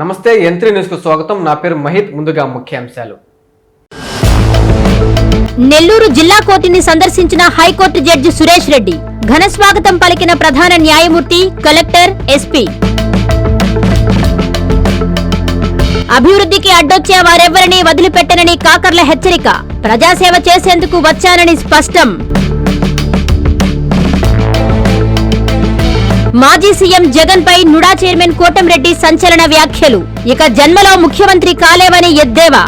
నమస్తే యంత్రి న్యూస్కు స్వాగతం. నా పేరు మహిత్ ముందుగా ముఖ్యాంశాలు. నెల్లూరు జిల్లా కోర్టుని సందర్శించిన హైకోర్టు జడ్జి సురేష్ రెడ్డి ఘన స్వాగతం పలికిన ప్రధాన న్యాయమూర్తి కలెక్టర్ ఎస్పీ. అభివృద్ధికి అడ్డొచ్చే వారెవ్వరినీ వదిలిపెట్టనని కాకర్ల హెచ్చరిక ప్రజాసేవ చేసేందుకు వచ్చానని స్పష్టం. మాజీ సీఎం జగన్ పై నుడా చైర్మన్ కోటంరెడ్డి సంచలన వ్యాఖ్యలు. ఇక జన్మలో ముఖ్యమంత్రి కాలేవని ఎద్దేవా?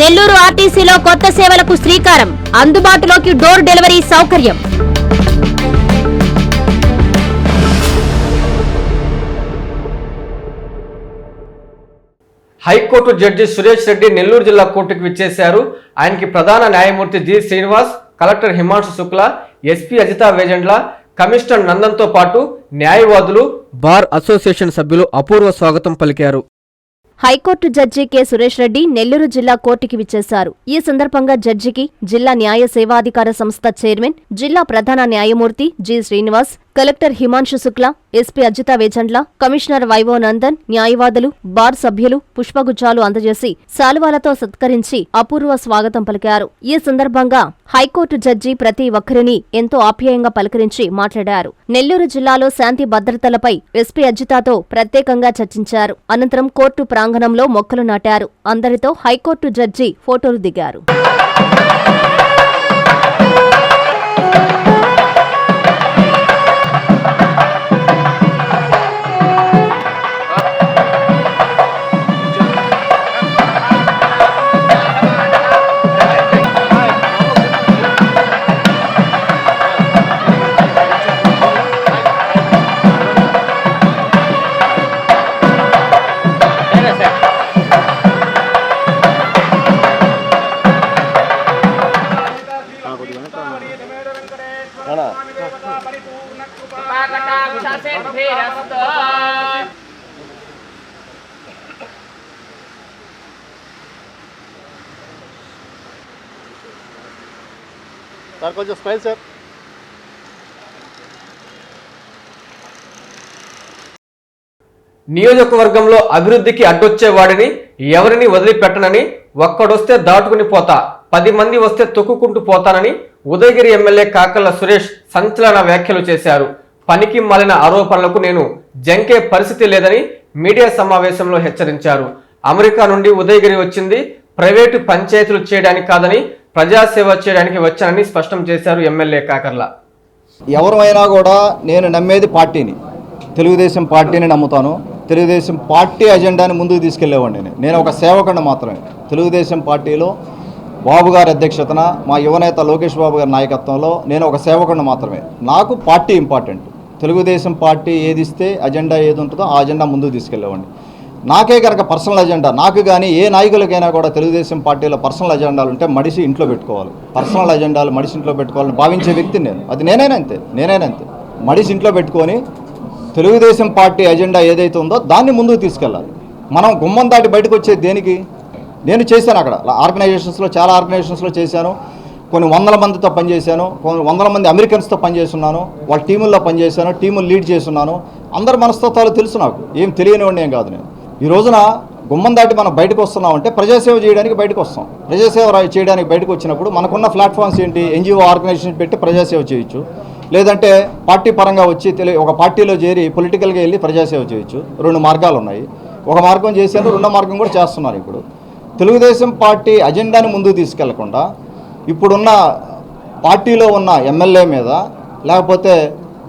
నెల్లూరు ఆర్టీసీలో కొత్త సేవలకు శ్రీకారం. అందుబాటులోకి డోర్ డెలివరీ సౌకర్యం. High court judge Suresh Reddy Nellore జిల్లా కోర్టుకు విచ్చేశారు. ఆయనకి ప్రధాన న్యాయమూర్తి G Srinivas collector Himanshu Shukla SP Ajitha Vejendla commissioner నందన్తో పాటు న్యాయవాదులు బార్ అసోసియేషన్ సభ్యులు అపూర్వ స్వాగతం పలికారు. High court judge K. Suresh Reddy Nellore జిల్లా కోర్టుకి విచ్చేశారు. ఈ సందర్భంగా జడ్జికి జిల్లా న్యాయ సేవాధికార సంస్థ చైర్మన్ జిల్లా ప్రధాన న్యాయమూర్తి G. Srinivas collector Himanshu Shukla SP Ajitha Vejendla commissioner Y V Nandan న్యాయవాదులు బార్ సభ్యులు పుష్పగుచ్చాలు అందజేసి శాలువాలతో సత్కరించి అపూర్వ స్వాగతం పలికారు. ఈ సందర్భంగా హైకోర్టు జడ్జి ప్రతి ఒక్కరిని ఎంతో ఆప్యాయంగా పలకరించి మాట్లాడారు. నెల్లూరు జిల్లాలో శాంతి భద్రతలపై ఎస్పీ అజితాతో ప్రత్యేకంగా చర్చించారు. అనంతరం కోర్టు ప్రాంగణంలో మొక్కలు నాటారు. అందరితో హైకోర్టు జడ్జి ఫోటోలు దిగారు. కొంచెం స్మైల్ సార్ నియోజకవర్గంలో అభివృద్ధికి అడ్డొచ్చే వాడిని ఎవరిని వదిలిపెట్టనని ఒక్కడొస్తే దాటుకుని పోతా పది మంది వస్తే తొక్కుకుంటూ పోతానని ఉదయగిరి ఎమ్మెల్యే కాకల్ల సురేష్ సంచలన వ్యాఖ్యలు చేశారు. పనికి మాలిన ఆరోపణలకు నేను జంకే పరిస్థితి లేదని మీడియా సమావేశంలో హెచ్చరించారు. అమెరికా నుండి ఉదయగిరి వచ్చింది ప్రైవేటు పంచాయతీలు చేయడానికి కాదని ప్రజాసేవ చేయడానికి వచ్చానని స్పష్టం చేశారు ఎమ్మెల్యే కాకర్ల. ఎవరైనా కూడా నేను నమ్మేది పార్టీని. తెలుగుదేశం పార్టీని నమ్ముతాను. తెలుగుదేశం పార్టీ అజెండాని ముందుకు తీసుకెళ్ళేవాడిని నేను. ఒక సేవకుని మాత్రమే. తెలుగుదేశం పార్టీలో బాబు గారి అధ్యక్షతన మా యువనేత లోకేష్ బాబు గారి నాయకత్వంలో నేను ఒక సేవకుని మాత్రమే. నాకు పార్టీ ఇంపార్టెంట్. తెలుగుదేశం పార్టీ ఏది ఇస్తే అజెండా ఏది ఉంటుందో ఆ అజెండా ముందుకు తీసుకెళ్ళేవాడిని నాకే కనుక పర్సనల్ అజెండా నాకు కానీ ఏ నాయకులకైనా కూడా తెలుగుదేశం పార్టీలో పర్సనల్ అజెండాలు ఉంటే మడిసి ఇంట్లో పెట్టుకోవాలి. పర్సనల్ అజెండాలు మడిసి ఇంట్లో పెట్టుకోవాలని భావించే వ్యక్తి నేను. అది నేనైనా అంతే నేనైనా అంతే. మడిసి ఇంట్లో పెట్టుకొని తెలుగుదేశం పార్టీ అజెండా ఏదైతే ఉందో దాన్ని ముందుకు తీసుకెళ్ళాలి. మనం గుమ్మం దాటి బయటకు వచ్చేది దేనికి? నేను చేశాను అక్కడ. ఆర్గనైజేషన్స్లో చాలా ఆర్గనైజేషన్స్లో చేశాను. కొన్ని వందల మందితో పనిచేశాను. కొన్ని వందల మంది అమెరికన్స్తో పనిచేస్తున్నాను. వాళ్ళ టీముల్లో పనిచేశాను టీములు లీడ్ చేస్తున్నాను. అందరి మనస్తత్వాలు తెలుసు నాకు. ఏం తెలియనివాడిని ఏం కాదు నేను. ఈ రోజున గుమ్మం దాటి మనం బయటకు వస్తున్నాం అంటే ప్రజాసేవ చేయడానికి బయటకు వస్తాం. ప్రజాసేవ చేయడానికి బయటకు వచ్చినప్పుడు మనకున్న ప్లాట్ఫామ్స్ ఏంటి? ఎన్జిఓ ఆర్గనైజేషన్ పెట్టి ప్రజాసేవ చేయొచ్చు. లేదంటే పార్టీ పరంగా వచ్చి తెలి ఒక పార్టీలో చేరి పొలిటికల్గా వెళ్ళి ప్రజాసేవ చేయొచ్చు. రెండు మార్గాలు ఉన్నాయి. ఒక మార్గం చేశారు రెండో మార్గం కూడా చేస్తున్నారు ఇప్పుడు. తెలుగుదేశం పార్టీ అజెండాని ముందుకు తీసుకెళ్ళకుండా ఇప్పుడున్న పార్టీలో ఉన్న ఎమ్మెల్యే మీద లేకపోతే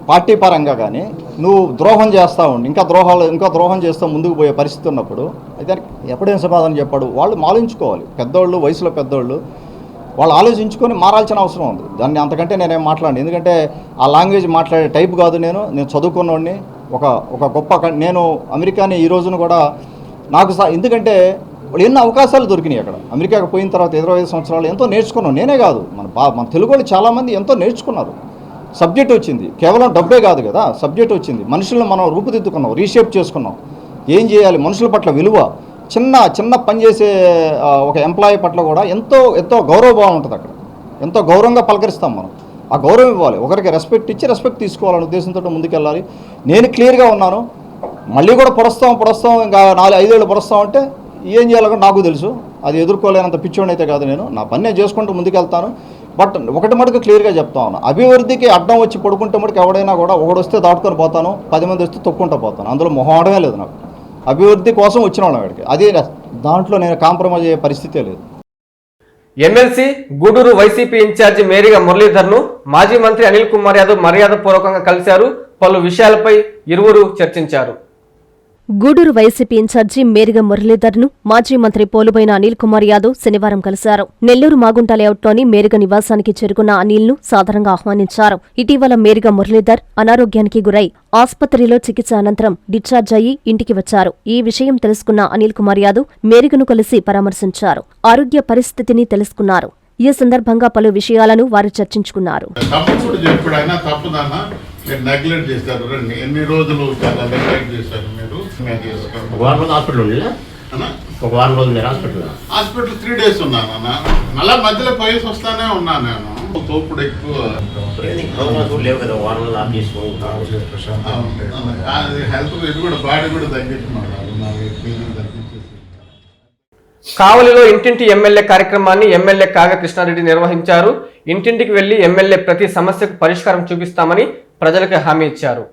పార్టీ పరంగా కానీ నువ్వు ద్రోహం చేస్తా ఉండి ఇంకా ద్రోహాలు ఇంకా ద్రోహం చేస్తూ ముందుకు పోయే పరిస్థితి ఉన్నప్పుడు అయితే ఎప్పుడైనా సమాధానం చెప్పాడు? వాళ్ళు ఆలోచించుకోవాలి పెద్దోళ్ళు వయసులో పెద్దోళ్ళు వాళ్ళు ఆలోచించుకొని మారాల్సిన అవసరం ఉంది. దాన్ని అంతకంటే నేనేం మాట్లాడను. ఎందుకంటే ఆ లాంగ్వేజ్ మాట్లాడే టైప్ కాదు నేను. నేను చదువుకున్నోడిని. ఒక ఒక గొప్ప నేను అమెరికాని ఈ రోజున కూడా నాకు ఎందుకంటే వాళ్ళు ఎన్నో అవకాశాలు దొరికినాయి అక్కడ. అమెరికాకి పోయిన తర్వాత ఇరవై ఐదు సంవత్సరాలు ఎంతో నేర్చుకున్నాం నేనే కాదు. మన బా మన తెలుగు వాళ్ళు చాలామంది ఎంతో నేర్చుకున్నారు. సబ్జెక్ట్ వచ్చింది. కేవలం డబ్బే కాదు కదా సబ్జెక్ట్ వచ్చింది. మనుషులను మనం రూపుదిద్దుకున్నాం రీషేప్ చేసుకున్నాం. ఏం చేయాలి? మనుషుల పట్ల విలువ. చిన్న చిన్న పని చేసే ఒక ఎంప్లాయీ పట్ల కూడా ఎంతో ఎంతో గౌరవభావం ఉంటుంది అక్కడ. ఎంతో గౌరవంగా పలకరిస్తాం మనం. ఆ గౌరవం ఇవ్వాలి. ఒకరికి రెస్పెక్ట్ ఇచ్చి రెస్పెక్ట్ తీసుకోవాలనే ఉద్దేశంతో ముందుకెళ్ళాలి. నేను క్లియర్గా ఉన్నాను. మళ్ళీ కూడా పొడస్తాం పొడస్తాం ఇంకా నాలుగు ఐదేళ్ళు పొడస్తాం అంటే ఏం చేయాలో నాకు తెలుసు. అది ఎదుర్కోలేనంత పిచ్చోని అయితే కాదు నేను. నా పని నేను చేసుకుంటూ ముందుకెళ్తాను. బట్ ఒకటి మటుకు క్లియర్గా చెప్తా ఉన్నాను అభివృద్ధికి అడ్డం వచ్చి పడుకుంటే మటుకు ఎవడైనా కూడా ఒకడు వస్తే దాటుకొని పోతాను పది మంది వస్తే తొక్కుంటూ పోతాను. అందులో మొహమాటమే లేదు నాకు. అభివృద్ధి కోసం వచ్చిన వాళ్ళం వాడికి అది దాంట్లో నేను కాంప్రమైజ్ అయ్యే పరిస్థితే లేదు. MLC Gudur YCP incharge Meriga మురళీధర్ను మాజీ మంత్రి అనిల్ కుమార్ యాదవ్ మర్యాదపూర్వకంగా కలిశారు. పలు విషయాలపై ఇరువురు చర్చించారు. గూడూరు వైసీపీ ఇన్ఛార్జి మేరిగ మురళీధర్ను మాజీ మంత్రి పోలుబైన అనిల్ కుమార్ యాదవ్ శనివారం కలిశారు. నెల్లూరు మాగుంట లేఅవుట్లోని మేరిగ నివాసానికి చేరుకున్న అనిల్ను సాధారణంగా ఆహ్వానించారు. ఇటీవల మేరిగ మురళీధర్ అనారోగ్యానికి గురై ఆసుపత్రిలో చికిత్స అనంతరం డిశ్చార్జ్ అయ్యి ఇంటికి వచ్చారు. ఈ విషయం తెలుసుకున్న అనిల్ కుమార్ యాదవ్ మేరిగను కలిసి పరామర్శించారు. ఆరోగ్య పరిస్థితిని తెలుసుకున్నారు. ఈ సందర్భంగా పలు విషయాలను వారు చర్చించుకున్నారు. ఎన్ని రోజులు. ఒక వారం రోజులు hospital hospital hospital three days ఉన్నాను అన్న. మళ్ళా మధ్యలో పోయేసి వస్తానే ఉన్నాను నేను. తోపుడు ఎక్కువ. లేవు కదా వారం రోజులు ఆఫ్ చేసుకుంటాం అది హెల్త్ ఇది కూడా బాడీ కూడా నాకు తగ్గించేసి కావలిలో ఇంటింటి ఎమ్మెల్యే కార్యక్రమాన్ని ఎమ్మెల్యే కావ్య కృష్ణారెడ్డి నిర్వహించారు. ఇంటింటికి వెళ్ళి ఎమ్మెల్యే ప్రతి సమస్యకు పరిష్కారం చూపిస్తామని ప్రజలకు హామీ ఇచ్చారు.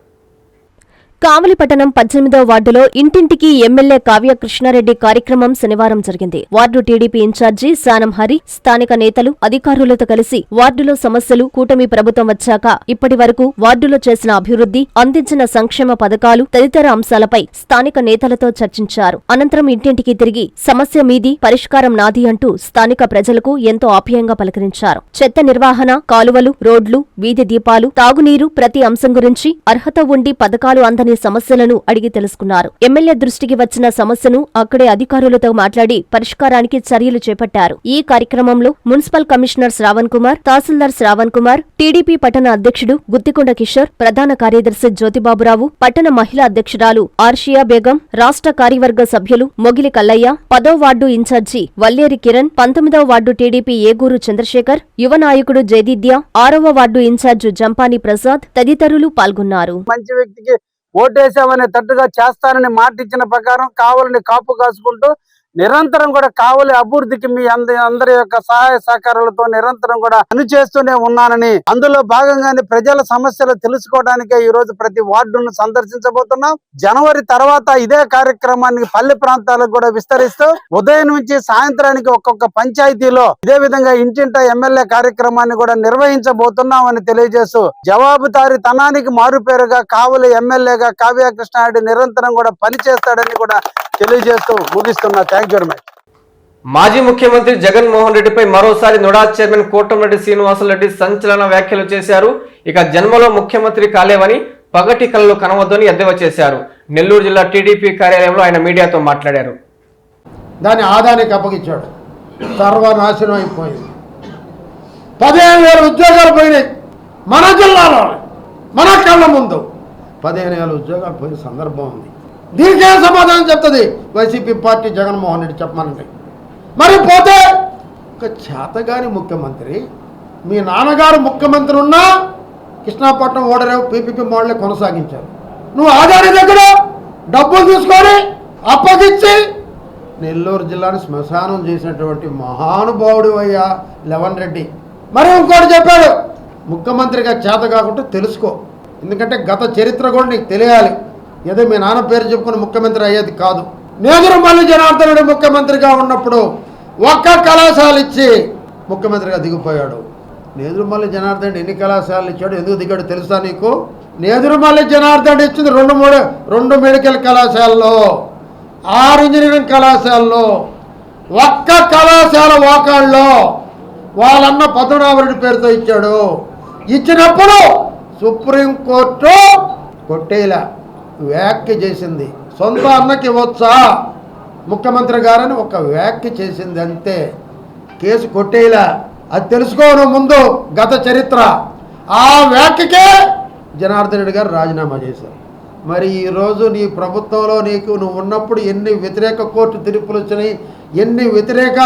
కామలిపట్టణం పద్దెనిమిదో వార్డులో ఇంటింటికి ఎమ్మెల్యే కావ్య కృష్ణారెడ్డి కార్యక్రమం శనివారం జరిగింది. Ward TDP incharge Sanam Hari స్థానిక నేతలు అధికారులతో కలిసి వార్డులో సమస్యలు కూటమి ప్రభుత్వం వచ్చాక ఇప్పటి వరకు వార్డులో చేసిన అభివృద్ధి అందించిన సంక్షేమ పథకాలు తదితర అంశాలపై స్థానిక నేతలతో చర్చించారు. అనంతరం ఇంటింటికి తిరిగి సమస్య మీది పరిష్కారం నాది అంటూ స్థానిక ప్రజలకు ఎంతో ఆప్యాయంగా పలకరించారు. చెత్త నిర్వహణ కాలువలు రోడ్లు వీధి దీపాలు తాగునీరు ప్రతి అంశం గురించి అర్హత ఉండి పథకాలు అందని సమస్యలను అడిగి తెలుసుకున్నారు. ఎమ్మెల్యే దృష్టికి వచ్చిన సమస్యను అక్కడే అధికారులతో మాట్లాడి పరిష్కారానికి చర్యలు చేపట్టారు. ఈ కార్యక్రమంలో మున్సిపల్ కమిషనర్ శ్రావణ్ కుమార్ తహసీల్దార్ శ్రావణ్ కుమార్ టీడీపీ పట్టణ అధ్యక్షుడు గుత్తికొండ కిషోర్ ప్రధాన కార్యదర్శి జ్యోతిబాబురావు పట్టణ మహిళా అధ్యక్షురాలు ఆర్షియా బేగం రాష్ట్ర కార్యవర్గ సభ్యులు మొగిలి కల్లయ్య పదో వార్డు ఇన్ఛార్జి వల్లేరి కిరణ్ పంతొమ్మిదవ వార్డు టీడీపీ ఏగూరు చంద్రశేఖర్ యువ నాయకుడు జయదిద్య ఆరవ వార్డు ఇన్ఛార్జి జంపాని ప్రసాద్ తదితరులు పాల్గొన్నారు. మంచి వ్యక్తికి ఓటేసామనే తట్టుగా చేస్తానని మాట ఇచ్చిన ప్రకారం కావాలని కాపు కాసుకుంటూ నిరంతరం కూడా కావలి అభివృద్ధికి మీ అందరి యొక్క సహాయ సహకారాలతో నిరంతరం కూడా పనిచేస్తూనే ఉన్నానని అందులో భాగంగానే ప్రజల సమస్యలు తెలుసుకోవడానికే ఈ రోజు ప్రతి వార్డును సందర్శించబోతున్నాం. జనవరి తర్వాత ఇదే కార్యక్రమాన్ని పల్లె ప్రాంతాలకు కూడా విస్తరిస్తూ ఉదయం నుంచి సాయంత్రానికి ఒక్కొక్క పంచాయతీలో ఇదే విధంగా ఇంటింట ఎమ్మెల్యే కార్యక్రమాన్ని కూడా నిర్వహించబోతున్నామని తెలియజేస్తూ జవాబుదారి తనానికి మారుపేరుగా కావలి ఎమ్మెల్యేగా కావ్య కృష్ణారెడ్డి నిరంతరం కూడా పనిచేస్తాడని కూడా తెలియజేస్తూ ముగిస్తున్నా. థ్యాంక్ యూ వెరీ మచ్ మాజీ ముఖ్యమంత్రి జగన్మోహన్ రెడ్డిపై మరోసారి నుడా చైర్మన్ కోటంరెడ్డి శ్రీనివాసరెడ్డి సంచలన వ్యాఖ్యలు చేశారు. ఇక జన్మలో ముఖ్యమంత్రి కాలేవని పగటి కళ్ళు కనవద్దని ఎద్దేవా చేశారు. నెల్లూరు జిల్లా టీడీపీ కార్యాలయంలో ఆయన మీడియాతో మాట్లాడారు. దాన్ని ఆదానికి అప్పగించాడు. సర్వనాశనం అయిపోయింది. పదిహేను వేల ఉద్యోగాలు పోయినాయి. మన జిల్లాలో మన కళ్ళ ముందు. పదిహేను వేల ఉద్యోగాలు పోయిన సందర్భం ఉంది. దీనికే సమాధానం చెప్తుంది. వైసీపీ పార్టీ జగన్మోహన్ రెడ్డి చెప్పమనండి. మరి పోతే ఒక చేతగాని ముఖ్యమంత్రి మీ నాన్నగారు ముఖ్యమంత్రి ఉన్నా కృష్ణాపట్నం ఓడరేవు పీపీపీ మోడలే కొనసాగించారు. నువ్వు ఆధారి దగ్గర డబ్బులు తీసుకొని అప్పగించి నెల్లూరు జిల్లాను శ్మశానం చేసినటువంటి మహానుభావుడు అయ్యా లెవన్ రెడ్డి. మరి ఇంకోటి చెప్పాడు ముఖ్యమంత్రిగా చేత కాకుండా తెలుసుకో. ఎందుకంటే గత చరిత్ర కూడా నీకు తెలియాలి. ఏదో మీ నాన్న పేరు చెప్పుకుని ముఖ్యమంత్రి అయ్యేది కాదు. నేదురుమల్లి జనార్దనుడు ముఖ్యమంత్రిగా ఉన్నప్పుడు ఒక్క కళాశాల ఇచ్చి ముఖ్యమంత్రిగా దిగిపోయాడు. నేదురుమల్లి జనార్దన్ ఎన్ని కళాశాలలు ఇచ్చాడు ఎందుకు దిగాడు తెలుసా నీకు? నేదురుమల్లి జనార్దన్ ఇచ్చింది రెండు మూడు రెండు మెడికల్ కళాశాలలో ఆరు ఇంజనీరింగ్ కళాశాలలో ఒక్క కళాశాల వాకాళ్ళలో వాళ్ళన్న పద్మనాభరెడ్డి పేరుతో ఇచ్చాడు. ఇచ్చినప్పుడు సుప్రీంకోర్టు కొట్టేలా. వ్యాఖ్య చేసింది. సొంత అన్నకి ఇవ్వచ్చా? ముఖ్యమంత్రి గారని ఒక వ్యాఖ్య చేసింది అంతే కేసు కొట్టేలా. అది తెలుసుకోవడం ముందు గత చరిత్ర. ఆ వ్యాఖ్యకే జనార్దన్ రెడ్డి గారు రాజీనామా చేశారు. మరి ఈరోజు నీ ప్రభుత్వంలో నీకు నువ్వు ఉన్నప్పుడు ఎన్ని వ్యతిరేక కోర్టు తీర్పులు వచ్చినాయి? ఎన్ని వ్యతిరేక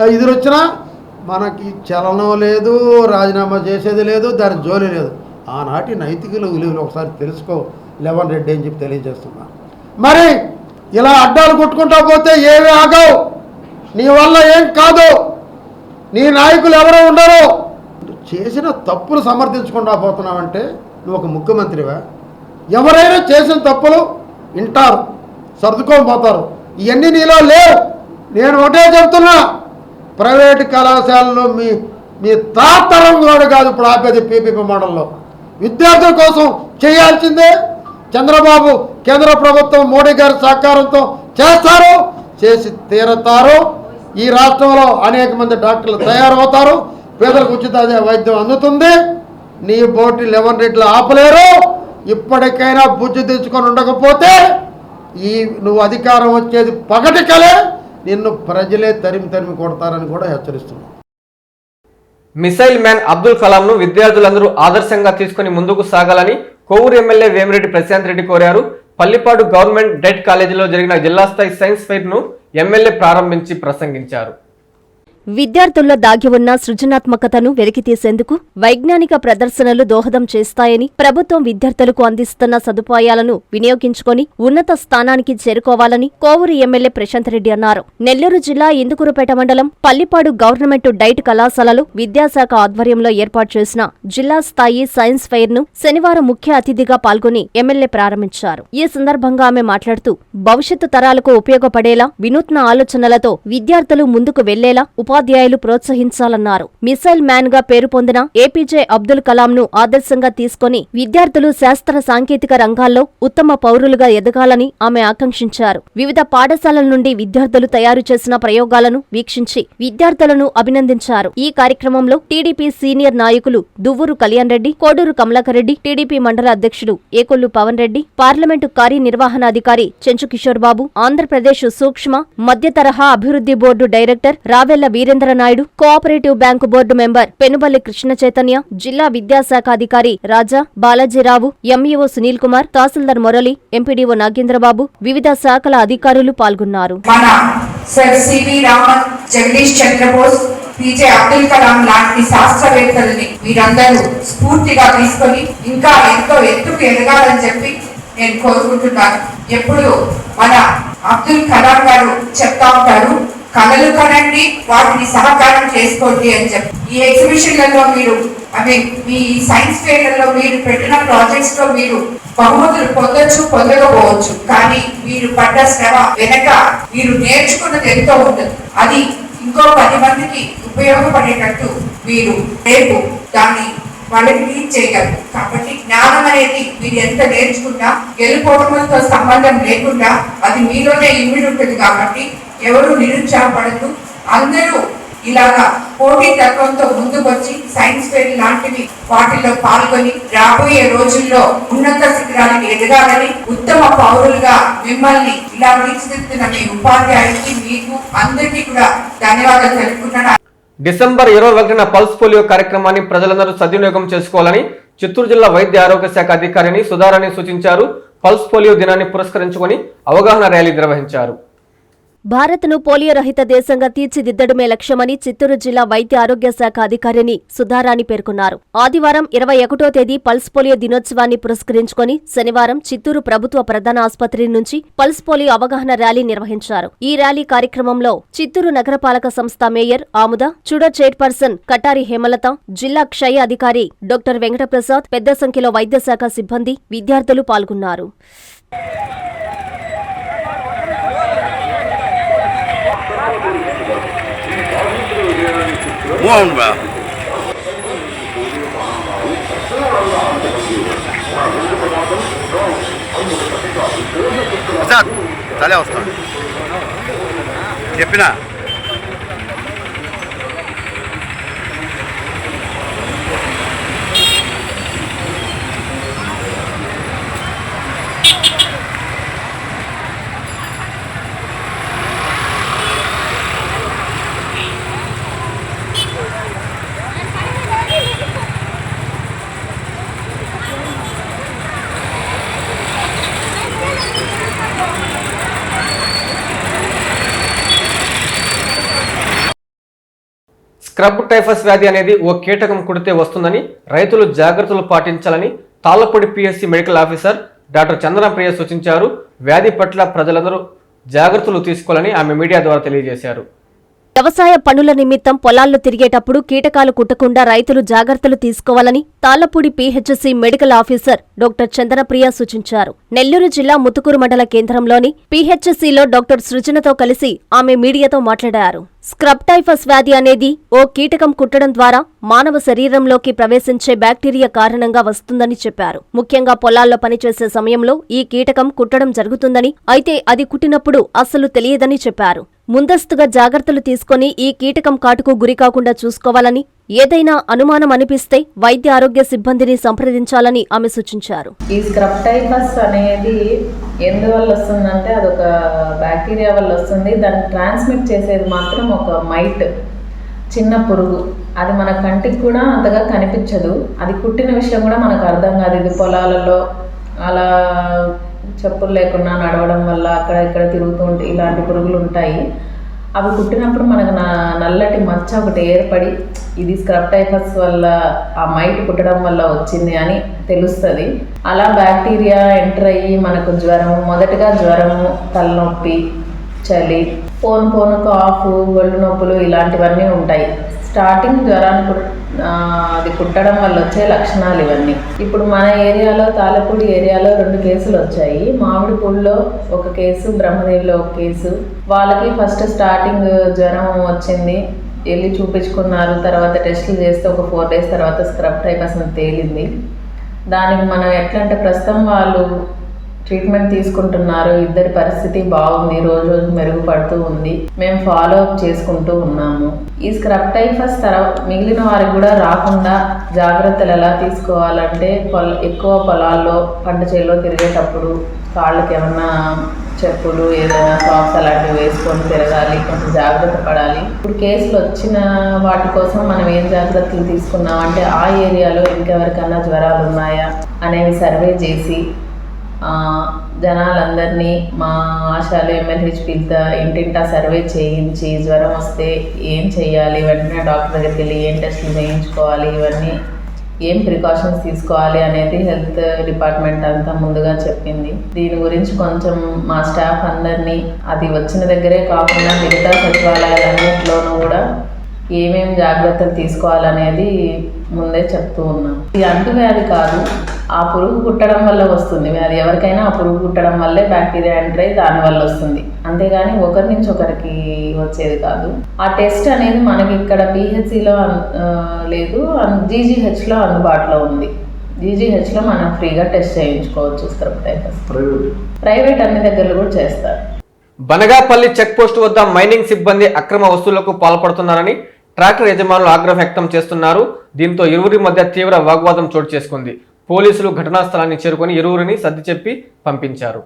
ఆ, ఇదులు వచ్చినా మనకి చలనం లేదు రాజీనామా చేసేది లేదు దాని జోలి లేదు. ఆనాటి నైతికులు విలువలు ఒకసారి తెలుసుకో. లెవెన్ రెడ్డి అని చెప్పి తెలియజేస్తున్నా. మరి ఇలా అడ్డాలు కొట్టుకుంటా పోతే ఏమి ఆగవు. నీ వల్ల ఏం కాదు. నీ నాయకులు ఎవరో ఉండరు. చేసిన తప్పులు సమర్థించుకుంటా పోతున్నావంటే నువ్వు ఒక ముఖ్యమంత్రివా? ఎవరైనా చేసిన తప్పులు వింటారు సర్దుకోకపోతారు ఇవన్నీ నీలో లేవు. నేను ఒకటే చెప్తున్నా ప్రైవేట్ కళాశాలలో మీ మీ తాతరం కూడా కాదు ఇప్పుడు ఆపేది పీపీపీ మోడల్లో. విద్యార్థుల కోసం చేయాల్సిందే చంద్రబాబు కేంద్ర ప్రభుత్వం మోడీ గారి సహకారంతో చేస్తారు చేసి తీరతారు. ఈ రాష్ట్రంలో అనేక మంది డాక్టర్లు తయారవుతారు. పేదలకు ఉచిత వైద్యం అందుతుంది. నీ బోటి లెవెన్ రేట్లు ఆపలేరు. ఇప్పటికైనా బుజ్జి తెచ్చుకొని ఉండకపోతే ఈ నువ్వు అధికారం వచ్చేది పగటి కలే. నిన్ను ప్రజలే తరిమి తరిమి కొడతారని కూడా హెచ్చరిస్తున్నాను మిసైల్ మ్యాన్ అబ్దుల్ కలాంను విద్యార్థులందరూ ఆదర్శంగా తీసుకుని ముందుకు సాగాలని కోవూరు ఎమ్మెల్యే వేమిరెడ్డి ప్రశాంత్ రెడ్డి కోరారు. పల్లిపాడు గవర్నమెంట్ డెట్ కాలేజీలో జరిగిన జిల్లా స్థాయి సైన్స్ ఫెయిర్ను ఎమ్మెల్యే ప్రారంభించి ప్రసంగించారు. విద్యార్థుల్లో దాగి ఉన్న సృజనాత్మకతను వెలికితీసేందుకు వైజ్ఞానిక ప్రదర్శనలు దోహదం చేస్తాయని ప్రభుత్వం విద్యార్థులకు అందిస్తున్న సదుపాయాలను వినియోగించుకొని ఉన్నత స్థానానికి చేరుకోవాలని కోవూరు ఎమ్మెల్యే ప్రశాంత్ రెడ్డి అన్నారు. నెల్లూరు జిల్లా ఇందుకురుపేట మండలం పల్లిపాడు గవర్నమెంట్ డైట్ కళాశాలలో విద్యాశాఖ ఆధ్వర్యంలో ఏర్పాటు చేసిన జిల్లా స్థాయి సైన్స్ ఫెయిర్ను శనివారం ముఖ్య అతిథిగా పాల్గొని ఎమ్మెల్యే ప్రారంభించారు. ఈ సందర్భంగా ఆమె మాట్లాడుతూ భవిష్యత్తు తరాలకు ఉపయోగపడేలా వినూత్న ఆలోచనలతో విద్యార్థులు ముందుకు వెళ్ళేలా ఉపాధ్యాయులు ప్రోత్సహించాలన్నారు. మిసైల్ మ్యాన్గా పేరు పొందిన ఏపీజే అబ్దుల్ కలాం ను ఆదర్శంగా తీసుకొని విద్యార్థులు శాస్త్ర సాంకేతిక రంగాల్లో ఉత్తమ పౌరులుగా ఎదగాలని ఆమె ఆకాంక్షించారు. వివిధ పాఠశాలల నుండి విద్యార్థులు తయారు చేసిన ప్రయోగాలను వీక్షించి విద్యార్థులను అభినందించారు. ఈ కార్యక్రమంలో టీడీపీ సీనియర్ నాయకులు దువ్వూరు కళ్యాణ్ రెడ్డి కోడూరు కమలాకర్ రెడ్డి టీడీపీ మండల అధ్యక్షుడు ఏకొల్లు పవన్ రెడ్డి పార్లమెంటు కార్యనిర్వహణాధికారి చెంచు కిషోర్ బాబు ఆంధ్రప్రదేశ్ సూక్ష్మ మధ్య తరహా అభివృద్ధి board director Ravella Veerendra Naidu cooperative bank board member Penuballi Krishna Chaitanya జిల్లా విద్యాశాఖ అధికారి రాజా బాలాజీరావు ఎంఈఓ సునీల్ కుమార్ తహసీల్దార్ మురళి ఎంపీడీఓ నాగేంద్రబాబు వివిధ శాఖల అధికారులు పాల్గొన్నారు. జగదీష్ చంద్రబోస్ పీజే అబ్దుల్ కలాం లాంటి శాస్త్రవేత్తల్ని మీరందరూ స్ఫూర్తిగా తీసుకొని ఇంకా ఎంతో ఎత్తుకు ఎదగాలని చెప్పి నేను కోరుకుంటున్నాను. ఎప్పుడు మన అబ్దుల్ కలాం గారు చెప్తా ఉంటారు కళలు కనండి వాటిని సహకారం చేసుకోండి అని చెప్పి. ఈ ఎగ్జిబిషన్లలో మీరు అంటే మీ సైన్స్ ఫేర్లలో మీరు పెట్టిన ప్రాజెక్ట్స్లో మీరు బహుమతులు పొందొచ్చు పొందకపోవచ్చు. కానీ మీరు పడ్డ శ్రమ వెనక మీరు నేర్చుకున్నది ఎంతో ఉంటుంది. అది ఇంకో పది మందికి ఉపయోగపడేటట్టు మీరు రేపు దాన్ని వాళ్ళకి రీచ్ చేయగలరు. కాబట్టి జ్ఞానం అనేది మీరు ఎంత నేర్చుకున్నా గెలుపోవడంతో సంబంధం లేకుండా అది మీలోనే ఇమిడి ఉంటుంది కాబట్టి ఎవరు నిరుత్సాహపడద్దు అందరూ ఇలాగా పోటీ తత్వంతో ముందుకొచ్చి సైన్స్ ఫెయిర్ లాంటివి వాటిల్లో పాల్గొని రాబోయే రోజుల్లో ఉన్నత శిఖరాలను ఎదగాలని ఉత్తమ పౌరులుగా మిమ్మల్ని ఇలా తీర్చిదిద్దుతున్న మీ ఉపాధ్యాయుడికి మీకు అందరికీ కూడా ధన్యవాదాలు తెలుపుకుంటున్నాను. డిసెంబర్ ఇరవై ఒకటిన పల్స్ పోలియో కార్యక్రమాన్ని ప్రజలందరూ సద్వినియోగం చేసుకోవాలని చిత్తూరు జిల్లా వైద్య ఆరోగ్య శాఖ అధికారిని సుధారాణి సూచించారు. పల్స్ పోలియో దినాన్ని పురస్కరించుకొని అవగాహన ర్యాలీ నిర్వహించారు. భారత్ను పోలియో రహిత దేశంగా తీర్చిదిద్దడమే లక్ష్యమని చిత్తూరు జిల్లా వైద్య ఆరోగ్య శాఖ అధికారిని సుధారాణి పేర్కొన్నారు. ఆదివారం ఇరవై ఒకటో తేదీ పల్స్ పోలియో దినోత్సవాన్ని పురస్కరించుకొని శనివారం చిత్తూరు ప్రభుత్వ ప్రధాన ఆసుపత్రి నుంచి పల్స్ పోలియో అవగాహన ర్యాలీ నిర్వహించారు. ఈ ర్యాలీ కార్యక్రమంలో చిత్తూరు నగరపాలక సంస్థ మేయర్ ఆముద చుడ చైర్పర్సన్ కటారి హేమలత జిల్లా క్షయ అధికారి డాక్టర్ వెంకటప్రసాద్ పెద్ద సంఖ్యలో వైద్య శాఖ సిబ్బంది విద్యార్థులు పాల్గొన్నారు. ప్రసాద్ తలే వస్తాను చెప్పినా స్క్రబ్ టైఫస్ వ్యాధి అనేది ఓ కీటకం కుడితే వస్తుందని రైతులు జాగ్రత్తలు పాటించాలని Tallapudi PSC medical officer doctor Chandanapriya సూచించారు. వ్యాధి పట్ల ప్రజలందరూ జాగ్రత్తలు తీసుకోవాలని ఆమె మీడియా ద్వారా తెలియజేశారు. వ్యవసాయ పనుల నిమిత్తం పొలాల్లో తిరిగేటప్పుడు కీటకాలు కుట్టకుండా రైతులు జాగ్రత్తలు తీసుకోవాలని Tallapudi PHC medical officer doctor Chandanapriya సూచించారు. నెల్లూరు జిల్లా ముతుకూరు మండల కేంద్రంలోని పీహెచ్సిలో డాక్టర్ సృజనతో కలిసి ఆమె మీడియాతో మాట్లాడారు. స్క్రబ్ టైఫస్ వ్యాధి అనేది ఓ కీటకం కుట్టడం ద్వారా మానవ శరీరంలోకి ప్రవేశించే బ్యాక్టీరియా కారణంగా వస్తుందని చెప్పారు. ముఖ్యంగా పొలాల్లో పనిచేసే సమయంలో ఈ కీటకం కుట్టడం జరుగుతుందని అయితే అది కుట్టినప్పుడు అస్సలు తెలియదని చెప్పారు. ముందస్తుగా జాగ్రత్తలు తీసుకొని ఈ కీటకం కాటుకు గురికాకుండా చూసుకోవాలని ఏదైనా అనుమానం అనిపిస్తే వైద్య ఆరోగ్య సిబ్బందిని సంప్రదించాలని ఆమె సూచించారు. ఈ స్క్రప్టైపస్ అనేది ఎందువల్ల వస్తుందంటే అదొక బ్యాక్టీరియా వల్ల వస్తుంది. దాన్ని ట్రాన్స్మిట్ చేసేది మాత్రం ఒక మైట్ చిన్న పురుగు. అది మన కంటికి కూడా అంతగా కనిపించదు. అది కుట్టిన విషయం కూడా మనకు అర్థం కాదు. ఇది పొలాలలో అలా చెప్పులు లేకుండా నడవడం వల్ల అక్కడ ఇక్కడ తిరుగుతూ ఉంటే ఇలాంటి పురుగులు ఉంటాయి. అవి కుట్టినప్పుడు మనకు నా నల్లటి మచ్చ ఒకటి ఏర్పడి ఇది స్క్రబ్ టైఫస్ వల్ల ఆ మైట్ కుట్టడం వల్ల వచ్చింది అని తెలుస్తుంది. అలా బ్యాక్టీరియా ఎంటర్ అయ్యి మనకు జ్వరం మొదటగా జ్వరము తలనొప్పి చలి పోను పోను కాఫ్ ఒళ్ళు నొప్పులు ఇలాంటివన్నీ ఉంటాయి. స్టార్టింగ్ జ్వరాన్ని అది కుట్టడం వల్ల వచ్చే లక్షణాలు ఇవన్నీ. ఇప్పుడు మన ఏరియాలో తాలపూడి ఏరియాలో రెండు కేసులు వచ్చాయి. మామిడిపూడిలో ఒక కేసు బ్రహ్మదేవిలో ఒక కేసు. వాళ్ళకి ఫస్ట్ స్టార్టింగ్ జ్వరం వచ్చింది. వెళ్ళి చూపించుకున్నారు. తర్వాత టెస్టులు చేస్తే ఒక ఫోర్ డేస్ తర్వాత స్క్రబ్ టైప్ అసలు తేలింది. దానికి మనం ఎట్లా అంటే ప్రస్తుతం వాళ్ళు ట్రీట్మెంట్ తీసుకుంటున్నారు. ఇద్దరి పరిస్థితి బాగుంది. రోజు రోజు మెరుగుపడుతూ ఉంది. మేము ఫాలో అప్ చేసుకుంటూ ఉన్నాము. ఈ స్క్రబ్ టైఫస్ తర్వాత మిగిలిన వారికి కూడా రాకుండా జాగ్రత్తలు ఎలా తీసుకోవాలంటే పొల ఎక్కువ పొలాల్లో పంట చేలో తిరిగేటప్పుడు కాళ్ళకి ఏమన్నా చెప్పులు ఏదైనా సాక్స్ అలాంటివి వేసుకొని తిరగాలి. కొంచెం జాగ్రత్త పడాలి. ఇప్పుడు కేసులు వచ్చిన వాటి కోసం మనం ఏం జాగ్రత్తలు తీసుకున్నాం అంటే ఆ ఏరియాలో ఇంకెవరికన్నా జ్వరాలు ఉన్నాయా అనేవి సర్వే చేసి జనాలందరినీ మా ఆశాలు ఎంఎల్హెచ్పిలతో ఇంటింటా సర్వే చేయించి జ్వరం వస్తే ఏం చేయాలి వెంటనే డాక్టర్ దగ్గరికి వెళ్ళి ఏం టెస్టులు చేయించుకోవాలి? ఇవన్నీ ఏం ప్రికాషన్స్ తీసుకోవాలి అనేది హెల్త్ డిపార్ట్మెంట్ అంతా ముందుగా చెప్పింది. దీని గురించి కొంచెం మా స్టాఫ్ అందరినీ అది వచ్చిన దగ్గరే కాకుండా మిగతా సచివాలయాలన్నింటిలోనూ కూడా ఏమేం జాగ్రత్తలు తీసుకోవాలనేది ముందే చెప్తూ ఉన్నాం. ఇది అంటువ్యాధి కాదు ఆ పురుగు కుట్టడం వల్ల వస్తుంది. వ్యాధి ఎవరికైనా ఆ పురుగు కుట్టడం వల్లే బ్యాక్టీరియా ఎంటర్ అయ్యి దాని వల్ల వస్తుంది. అంతేగాని ఒకరి నుంచి ఒకరికి వచ్చేది కాదు. ఆ టెస్ట్ అనేది మనకి ఇక్కడ పిహెచ్సిలో లేదు జీజీహెచ్లో అందుబాటులో ఉంది. జీజీహెచ్లో మనం ఫ్రీగా టెస్ట్ చేయించుకోవచ్చు స్క్రబ్ టైఫస్ ప్రైవేట్ అన్ని దగ్గరలో కూడా చేస్తారు. బనగాపల్లి చెక్ పోస్ట్ వద్ద మైనింగ్ సిబ్బంది అక్రమ వసూళ్ళకు పాల్పడుతున్నారని ట్రాక్టర్ యజమానులు ఆగ్రహం వ్యక్తం చేస్తున్నారు. దీంతో ఇరువురి మధ్య తీవ్ర వాగ్వాదం చోటు చేసుకుంది. పోలీసులు ఘటనా స్థలాన్ని చేరుకొని ఇరువురిని సర్ది చెప్పి పంపించారు.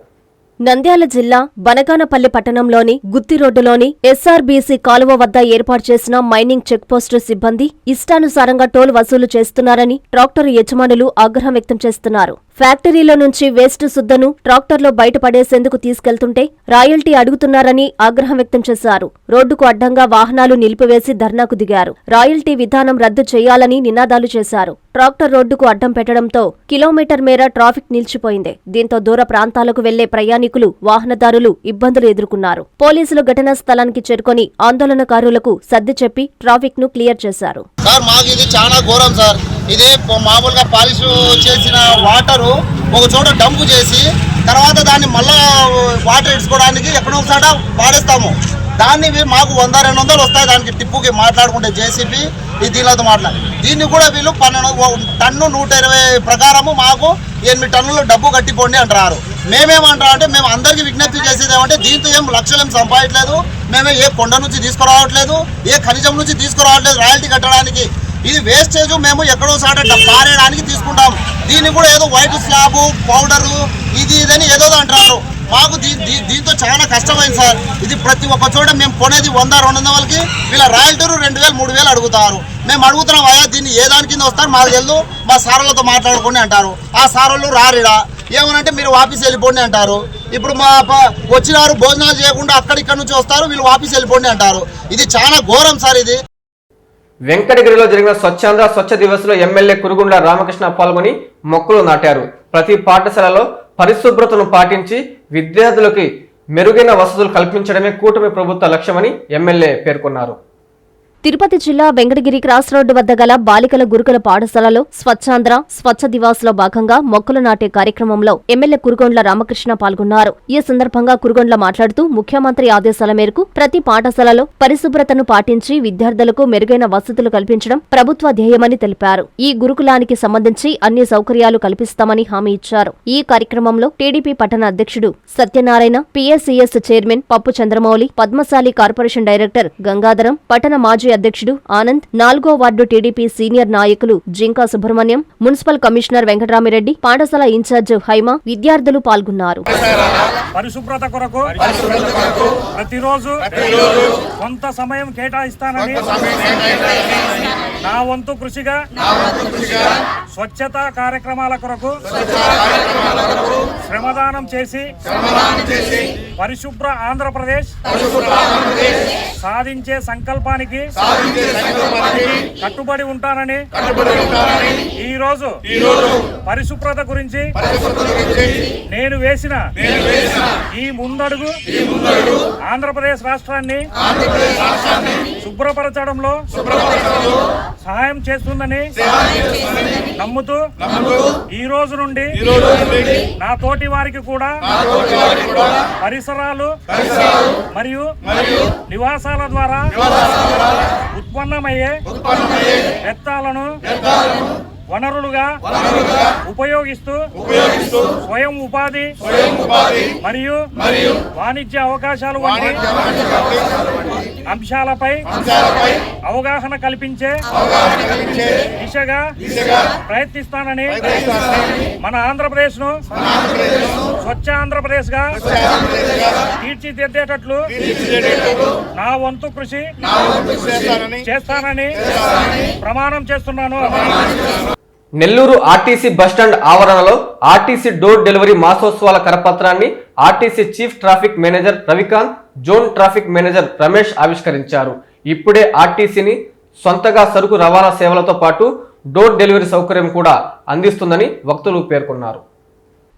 నంద్యాల జిల్లా బనగానపల్లి పట్టణంలోని గుత్తి రోడ్డులోని ఎస్ఆర్బీసీ కాలువ వద్ద ఏర్పాటు చేసిన మైనింగ్ చెక్పోస్టు సిబ్బంది ఇష్టానుసారంగా టోల్ వసూలు చేస్తున్నారని ట్రాక్టర్ యజమానులు ఆగ్రహం వ్యక్తం చేస్తున్నారు. ఫ్యాక్టరీలో నుంచి వేస్ట్ సుద్దను ట్రాక్టర్లో బయటపడేసేందుకు తీసుకెళ్తుంటే రాయల్టీ అడుగుతున్నారని ఆగ్రహం వ్యక్తం చేశారు. రోడ్డుకు అడ్డంగా వాహనాలు నిలిపివేసి ధర్నాకు దిగారు. రాయల్టీ విధానం రద్దు చేయాలని నినాదాలు చేశారు. ట్రాక్టర్ రోడ్డుకు అడ్డం పెట్టడంతో కిలోమీటర్ మేర ట్రాఫిక్ నిలిచిపోయింది. దీంతో దూర ప్రాంతాలకు వెళ్ళే ప్రయాణికులు వాహనదారులు ఇబ్బందులు ఎదుర్కొన్నారు. పోలీసులు ఘటనా స్థలానికి చేరుకొని ఆందోళనకారులకు సర్ది చెప్పి ట్రాఫిక్ను క్లియర్ చేశారు. సార్ మాకు ఇది చాలా ఘోరం సార్. ఇది మామూలుగా పాలిష్ చేసిన వాటరు ఒక చోట డంపు చేసి తర్వాత దాన్ని మళ్ళా వాటర్ ఇడ్చుకోవడానికి ఎక్కడో ఒకసారి వాడేస్తాము. దాన్ని మాకు వంద రెండు వందలు వస్తాయి దానికి టిప్పుకి మాట్లాడుకుంటే జేసీబీ ఈ దీనితో మాట్లాడి. దీన్ని కూడా వీళ్ళు పన్నెండు టన్ను నూట ఇరవై ప్రకారము మాకు ఎనిమిది టన్నులు డబ్బు కట్టిపోండి అంటారు మేమేమంటారు అంటే మేము అందరికీ విజ్ఞప్తి చేసేది ఏమంటే దీంతో ఏం లక్షలు ఏం సంపాదించలేదు మేమే ఏ కొండ నుంచి తీసుకురావట్లేదు ఏ ఖనిజం నుంచి తీసుకురావట్లేదు రాయల్టీ కట్టడానికి. ఇది వేస్టేజ్ మేము ఎక్కడో సాట పారేయడానికి తీసుకుంటాం దీన్ని కూడా ఏదో వైట్ స్లాబ్ పౌడరు ఇది ఇదని ఏదో అంటారు మాకు దీ- దీంతో చాలా కష్టమైంది సార్. ఇది ప్రతి ఒక్క చోట మేము కొనేది వంద రెండు వందలకి వీళ్ళ రాయల్టీరు రెండు వేలు మూడు వేలు అడుగుతారు. మేము అడుగుతున్నాం అయ్యా దీన్ని ఏ దాని కింద వస్తారు? మాకు తెలుదు. మా సార్లతో మాట్లాడుకోండి అంటారు. ఆ సారోళ్ళు రారిడా? ఏమనంటే మీరు వాపిస్ వెళ్ళిపోండి అంటారు. ఇప్పుడు మా వచ్చినారు భోజనాలు చేయకుండా అక్కడిక్కడి నుంచి వస్తారు వీళ్ళు వాపిస్ వెళ్ళిపోండి అంటారు. ఇది చాలా ఘోరం సార్ ఇది. వెంకటగిరిలో జరిగిన స్వచ్ఛాంధ్ర స్వచ్ఛ దివస్లో ఎమ్మెల్యే కురుగుండ్ల రామకృష్ణ పాల్గొని మొక్కలు నాటారు. ప్రతి పాఠశాలలో పరిశుభ్రతను పాటించి విద్యార్థులకి మెరుగైన వసతులు కల్పించడమే కూటమి ప్రభుత్వ లక్ష్యమని ఎమ్మెల్యే పేర్కొన్నారు. తిరుపతి జిల్లా వెంకటగిరి క్రాస్ రోడ్డు వద్ద గల బాలికల గురుకుల పాఠశాలలో స్వచ్ఛాంధ్ర స్వచ్ఛ దివాస్లో భాగంగా మొక్కలు నాటే కార్యక్రమంలో ఎమ్మెల్యే కురుగొండ్ల రామకృష్ణ పాల్గొన్నారు. ఈ సందర్భంగా కురుగొండ్ల మాట్లాడుతూ ముఖ్యమంత్రి ఆదేశాల మేరకు ప్రతి పాఠశాలలో పరిశుభ్రతను పాటించి విద్యార్థులకు మెరుగైన వసతులు కల్పించడం ప్రభుత్వ ధ్యేయమని తెలిపారు. ఈ గురుకులానికి సంబంధించి అన్ని సౌకర్యాలు కల్పిస్తామని హామీ ఇచ్చారు. ఈ కార్యక్రమంలో టీడీపీ పట్టణ అధ్యక్షుడు Satyanarayana PSCS chairman Pappu Chandramouli Padmasali corporation director Gangadharam పట్టణ మాజీ అధ్యక్షుడు ఆనంద్ నాలుగో వార్డు టీడీపీ సీనియర్ నాయకులు జింకా సుబ్రహ్మణ్యం మున్సిపల్ కమిషనర్ వెంకటరామిరెడ్డి పాఠశాల ఇన్ఛార్జ్ హైమ విద్యార్థులు పాల్గొన్నారు. పరిశుభ్రత కొరకు ప్రతిరోజు కొంత సమయం కేటాయిస్తానని నా వంతు కృషిగా స్వచ్ఛత కార్యక్రమాల కొరకు శ్రమదానం చేసి పరిశుభ్ర ఆంధ్రప్రదేశ్ సాధించే సంకల్పానికి కట్టుబడి ఉంటానని ఈ రోజు పరిశుభ్రత గురించి నేను వేసిన ఈ ముందడుగు ఆంధ్రప్రదేశ్ రాష్ట్రాన్ని శుభ్రపరచడంలో సహాయం చేస్తుందని నమ్ముతూ ఈ రోజు నుండి నా తోటి వారికి కూడా పరిసరాలు మరియు నివాసాల ద్వారా ఉత్పన్నమయ్యే వ్యర్థాలను వనరులుగా ఉపయోగిస్తూ స్వయం ఉపాధి మరియు వాణిజ్య అవకాశాలు వంటి అంశాలపై అవగాహన కల్పించే దిశగా ప్రయత్నిస్తానని మన ఆంధ్రప్రదేశ్ను స్వచ్ఛ ఆంధ్రప్రదేశ్గా తీర్చిదిద్దేటట్లు నా వంతు కృషి చేస్తానని ప్రమాణం చేస్తున్నాను. నెల్లూరు ఆర్టీసీ బస్టాండ్ ఆవరణలో ఆర్టీసీ డోర్ డెలివరీ మాసోత్సవాల కరపత్రాన్ని RTC chief traffic manager Ravikanth zone traffic manager Ramesh ఆవిష్కరించారు. ఇప్పుడే ఆర్టీసీని సొంతగా సరుకు రవాణా సేవలతో పాటు డోర్ డెలివరీ సౌకర్యం కూడా అందిస్తుందని వక్తులు పేర్కొన్నారు.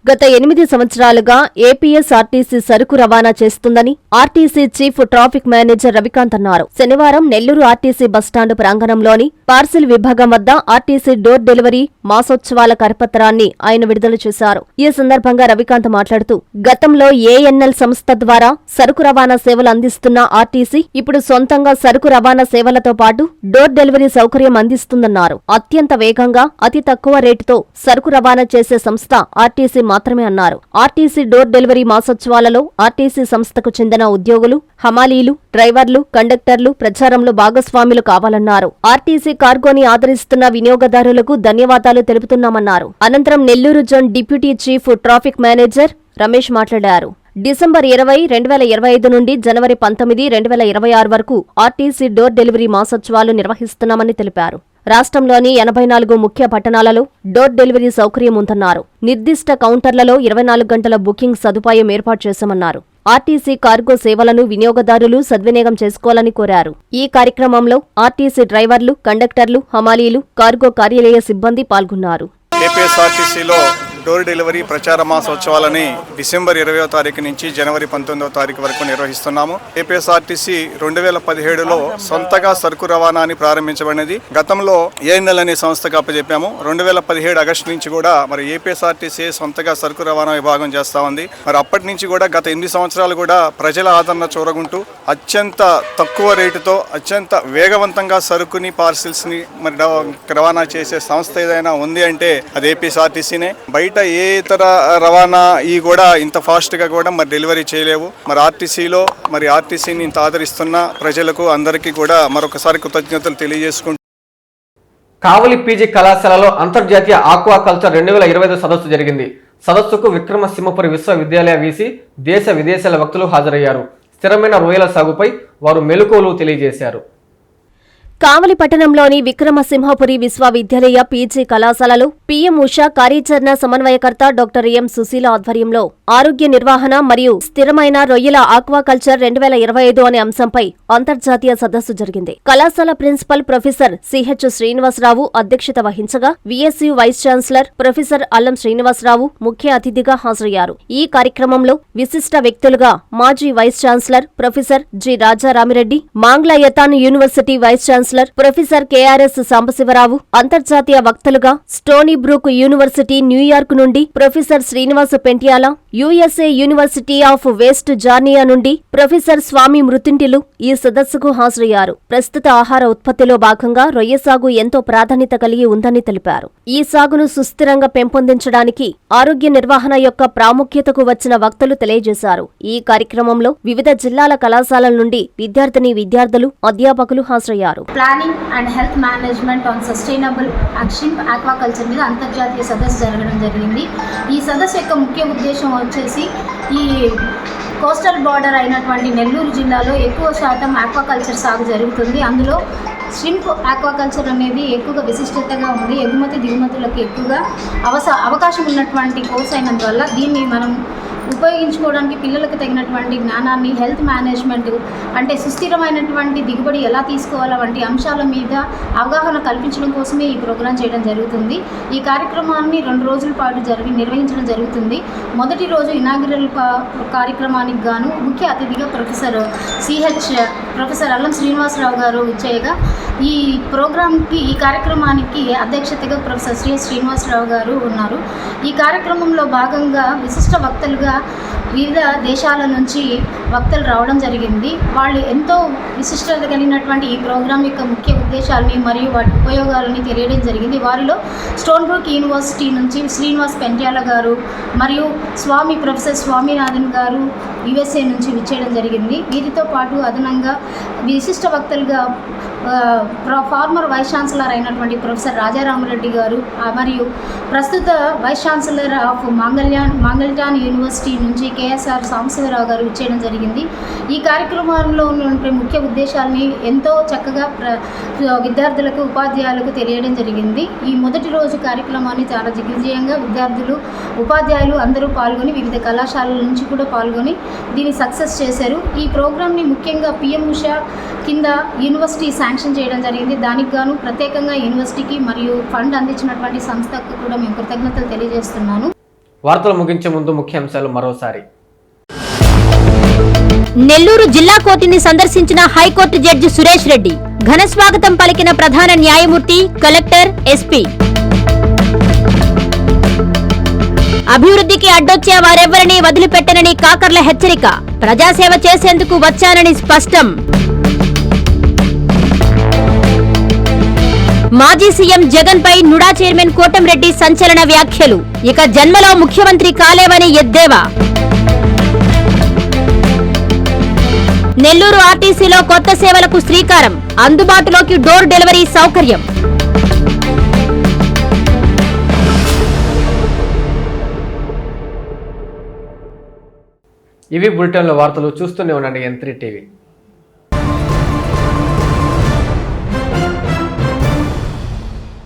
గత ఎనిమిది సంవత్సరాలుగా ఏపీఎస్ఆర్టీసీ సరుకు రవాణా చేస్తుందని RTC chief traffic manager Ravikanth అన్నారు. శనివారం నెల్లూరు ఆర్టీసీ బస్టాండ్ ప్రాంగణంలోని పార్సిల్ విభాగం వద్ద ఆర్టీసీ డోర్ డెలివరీ మాసోత్సవాల కరపత్రాన్ని ఆయన విడుదల చేశారు. ఈ సందర్భంగా రవికాంత్ మాట్లాడుతూ గతంలో ఏఎన్ఎల్ సంస్థ ద్వారా సరుకు రవాణా సేవలు అందిస్తున్న ఆర్టీసీ ఇప్పుడు సొంతంగా సరుకు రవాణా సేవలతో పాటు డోర్ డెలివరీ సౌకర్యం అందిస్తుందన్నారు. అత్యంత వేగంగా అతి తక్కువ రేటుతో సరుకు రవాణా చేసే సంస్థ ఆర్టీసీ మాత్రమే అన్నారు. ఆర్టీసీ డోర్ డెలివరీ మాసోత్సవాలలో ఆర్టీసీ సంస్థకు చెందిన ఉద్యోగులు హమాలీలు డ్రైవర్లు కండక్టర్లు ప్రచారంలో భాగస్వాములు కావాలన్నారు. ఆర్టీసీ కార్గోని ఆదరిస్తున్న వినియోగదారులకు ధన్యవాదాలు తెలుపుతున్నామన్నారు. అనంతరం Nellore zone deputy chief traffic manager Ramesh మాట్లాడారు. డిసెంబర్ ఇరవై రెండు వేల ఇరవై ఐదు నుండి జనవరి పంతొమ్మిది రెండు వేల ఇరవై ఆరు వరకు ఆర్టీసీ డోర్ డెలివరీ మాసోత్సవాలు నిర్వహిస్తున్నామని తెలిపారు. రాష్ట్రంలోని ఎనభై నాలుగు ముఖ్య పట్టణాలలో డోర్ డెలివరీ సౌకర్యం ఉందన్నారు. నిర్దిష్ట కౌంటర్లలో ఇరవై నాలుగు గంటల బుకింగ్ సదుపాయం ఏర్పాటు చేశామన్నారు. ఆర్టీసీ కార్గో సేవలను వినియోగదారులు సద్వినియోగం చేసుకోవాలని కోరారు. ఈ కార్యక్రమంలో ఆర్టీసీ డ్రైవర్లు కండక్టర్లు హమాలీలు కార్గో కార్యాలయ సిబ్బంది పాల్గొన్నారు. ఏపీఎస్ఆర్టీసీలో డోర్ డెలివరీ ప్రచార మాసోత్సవాలని డిసెంబర్ ఇరవయో తారీఖు నుంచి జనవరి పంతొమ్మిదవ తారీఖు వరకు నిర్వహిస్తున్నాము. ఏపీఎస్ఆర్టీసీ రెండు వేల పదిహేడులో సొంతగా సరుకు రవాణాని ప్రారంభించబడినది. గతంలో ఏఎన్ఎల్ అనే సంస్థకు అప్పచెప్పాము రెండు వేల పదిహేడు ఆగస్టు నుంచి కూడా మరి ఏపీఎస్ఆర్టీసీ సొంతగా సరుకు రవాణా విభాగం చేస్తా ఉంది. మరి అప్పటి నుంచి కూడా గత ఎనిమిది సంవత్సరాలు కూడా ప్రజల ఆదరణ చూరగుంటూ అత్యంత తక్కువ రేటుతో అత్యంత వేగవంతంగా సరుకుని పార్సిల్స్ని మరి రవాణా చేసే సంస్థ ఏదైనా ఉంది అంటే అది ఏపీఎస్ఆర్టీసీనే. బయట ఏ ఇతర రవాణా ఈ కూడా ఇంత ఫాస్ట్గా కూడా మరి డెలివరీ చేయలేవు. మరి ఆర్టీసీలో మరి ఆర్టీసీని ఇంత ఆదరిస్తున్న ప్రజలకు అందరికీ కూడా మరొకసారి కృతజ్ఞతలు తెలియజేసుకుంటూ కావలి పీజీ కళాశాలలో అంతర్జాతీయ ఆక్వా కల్చర్ రెండు వేల ఇరవై ఐదు సదస్సు జరిగింది. సదస్సుకు విక్రమసింహపురి విశ్వవిద్యాలయ వీసి దేశ విదేశాల వక్తులు హాజరయ్యారు. స్థిరమైన రొయ్యల సాగుపై వారు మెలకువలు తెలియజేశారు. కావలి పట్టణంలోని విక్రమసింహపురి విశ్వవిద్యాలయ పీజీ కళాశాలలో పీఎం ఉషా కార్యాచరణ సమన్వయకర్త డాక్టర్ ఎం సుశీల ఆధ్వర్యంలో ఆరోగ్య నిర్వహణ మరియు స్థిరమైన రొయ్యల ఆక్వాకల్చర్ రెండు వేల ఇరవై ఐదు అనే అంశంపై అంతర్జాతీయ సదస్సు జరిగింది. కళాశాల ప్రిన్సిపల్ ప్రొఫెసర్ సిహెచ్ శ్రీనివాసరావు అధ్యక్షత వహించగా విఎస్యు వైస్ ఛాన్సలర్ ప్రొఫెసర్ అల్లం శ్రీనివాసరావు ముఖ్య అతిథిగా హాజరయ్యారు. ఈ కార్యక్రమంలో విశిష్ట వ్యక్తులుగా మాజీ vice chancellor professor G Rajaramireddy Mangalayatan university vice chancellor professor KRS Sambasivarao అంతర్జాతీయ వక్తలుగా Stony Brook university New York నుండి professor Srinivasa Pentyala USA university of West Georgia నుండి ప్రొఫెసర్ స్వామి మృతింటిలు ఈ సదస్సుకు హాజరయ్యారు. ప్రస్తుత ఆహార ఉత్పత్తిలో భాగంగా రొయ్య సాగు ఎంతో ప్రాధాన్యత కలిగి ఉందని తెలిపారు. ఈ సాగును సుస్థిరంగా పెంపొందించడానికి ఆరోగ్య నిర్వహణ యొక్క ప్రాముఖ్యతకు వచ్చిన వక్తలు తెలియజేశారు. ఈ కార్యక్రమంలో వివిధ జిల్లాల కళాశాలల నుండి విద్యార్థిని విద్యార్థులు అధ్యాపకులు హాజరయ్యారు. Planning and health management on sustainable action aquaculture మీద అంతర్జాతీయ సదస్సు జరగడం జరిగింది. ఈ సదస్సు యొక్క ముఖ్య ఉద్దేశం వచ్చేసి ఈ కోస్టల్ బార్డర్ అయినటువంటి నెల్లూరు జిల్లాలో ఎక్కువ శాతం ఆక్వాకల్చర్ సాగు జరుగుతుంది. అందులో షింప్ ఆక్వాకల్చర్ అనేది ఎక్కువగా విశిష్టతగా ఉంది. ఎగుమతి దిగుమతులకు ఎక్కువగా అవస అవకాశం ఉన్నటువంటి కోర్స్ అయినందువల్ల దీన్ని మనం ఉపయోగించుకోవడానికి పిల్లలకు తగినటువంటి జ్ఞానాన్ని హెల్త్ మేనేజ్మెంట్ అంటే సుస్థిరమైనటువంటి దిగుబడి ఎలా తీసుకోవాలా వంటి అంశాల మీద అవగాహన కల్పించడం కోసమే ఈ ప్రోగ్రాం చేయడం జరుగుతుంది. ఈ కార్యక్రమాన్ని రెండు రోజుల పాటు జరిగి నిర్వహించడం జరుగుతుంది. మొదటి రోజు ఇనాగ్రల్ కార్యక్రమానికి గాను ముఖ్య అతిథిగా ప్రొఫెసర్ సిహెచ్ ప్రొఫెసర్ అల్లం శ్రీనివాసరావు గారు చేయగా ఈ ప్రోగ్రాంకి ఈ కార్యక్రమానికి అధ్యక్షతగా ప్రొఫెసర్ శ్రీ శ్రీనివాసరావు గారు ఉన్నారు. ఈ కార్యక్రమంలో భాగంగా విశిష్ట వక్తలుగా వివిధ దేశాల నుంచి వక్తలు రావడం జరిగింది. వాళ్ళు ఎంతో విశిష్టత కలిగినటువంటి ఈ ప్రోగ్రాం యొక్క ముఖ్య ఉద్దేశాలని మరియు వాటి ఉపయోగాలని తెలియడం జరిగింది. వారిలో స్టోన్ బ్రూక్ యూనివర్సిటీ నుంచి శ్రీనివాస్ పెంట్యాల గారు మరియు స్వామి ప్రొఫెసర్ స్వామినాథన్ గారు యుఎస్ఏ నుంచి విచ్చేయడం జరిగింది. వీరితో పాటు అదనంగా విశిష్ట వక్తలుగా ప్ర- ఫార్మర్ వైస్ ఛాన్సలర్ అయినటువంటి ప్రొఫెసర్ రాజారామరెడ్డి గారు మరియు ప్రస్తుత vice chancellor of Mangalayatan Mangalayatan University నుంచి కేఎస్ఆర్ సాంబశివరావు గారు ఇచ్చేయడం జరిగింది. ఈ కార్యక్రమంలో ఉన్నటువంటి ముఖ్య ఉద్దేశాలని ఎంతో చక్కగా ప్ర విద్యార్థులకు ఉపాధ్యాయులకు తెలియడం జరిగింది. ఈ మొదటి రోజు కార్యక్రమాన్ని చాలా దిగ్విజయంగా విద్యార్థులు ఉపాధ్యాయులు అందరూ పాల్గొని వివిధ కళాశాలల నుంచి కూడా పాల్గొని దీన్ని సక్సెస్ చేశారు. ఈ ప్రోగ్రామ్ని ముఖ్యంగా పిఎం ఉషా కింద యూనివర్సిటీ శాంక్షన్ చేయడం జరిగింది. దానికి గాను ప్రత్యేకంగా యూనివర్సిటీకి మరియు ఫండ్ అందించినటువంటి సంస్థకు కూడా మేము కృతజ్ఞతలు తెలియజేస్తున్నాను. వార్తలు ముగించే ముందు ముఖ్యాంశాలు మరోసారి. నెల్లూరు జిల్లా కోర్టుని సందర్శించిన హైకోర్టు జడ్జి సురేష్ రెడ్డి. ఘన స్వాగతం పలికిన ప్రధాన న్యాయమూర్తి కలెక్టర్ ఎస్పీ. అభివృద్ధికి అడ్డొచ్చే వారెవ్వరినీ వదిలిపెట్టనని కాకర్ల హెచ్చరిక. ప్రజాసేవ చేసేందుకు వచ్చానని స్పష్టం. మాజీ సీఎం జగన్ పై నుడా చైర్మన్ కోటంరెడ్డి సంచలన వ్యాఖ్యలు. ఇక జన్మలో ముఖ్యమంత్రి కాలేవని ఎద్దేవా. నెల్లూరు ఆర్టీసీలో కొత్త సేవలకు శ్రీకారం. అందుబాటులోకి డోర్ డెలివరీ సౌకర్యం. ఇవి బులెటిన్లో వార్తలు చూస్తూనే ఉండండి ఎన్ త్రీ టీవీ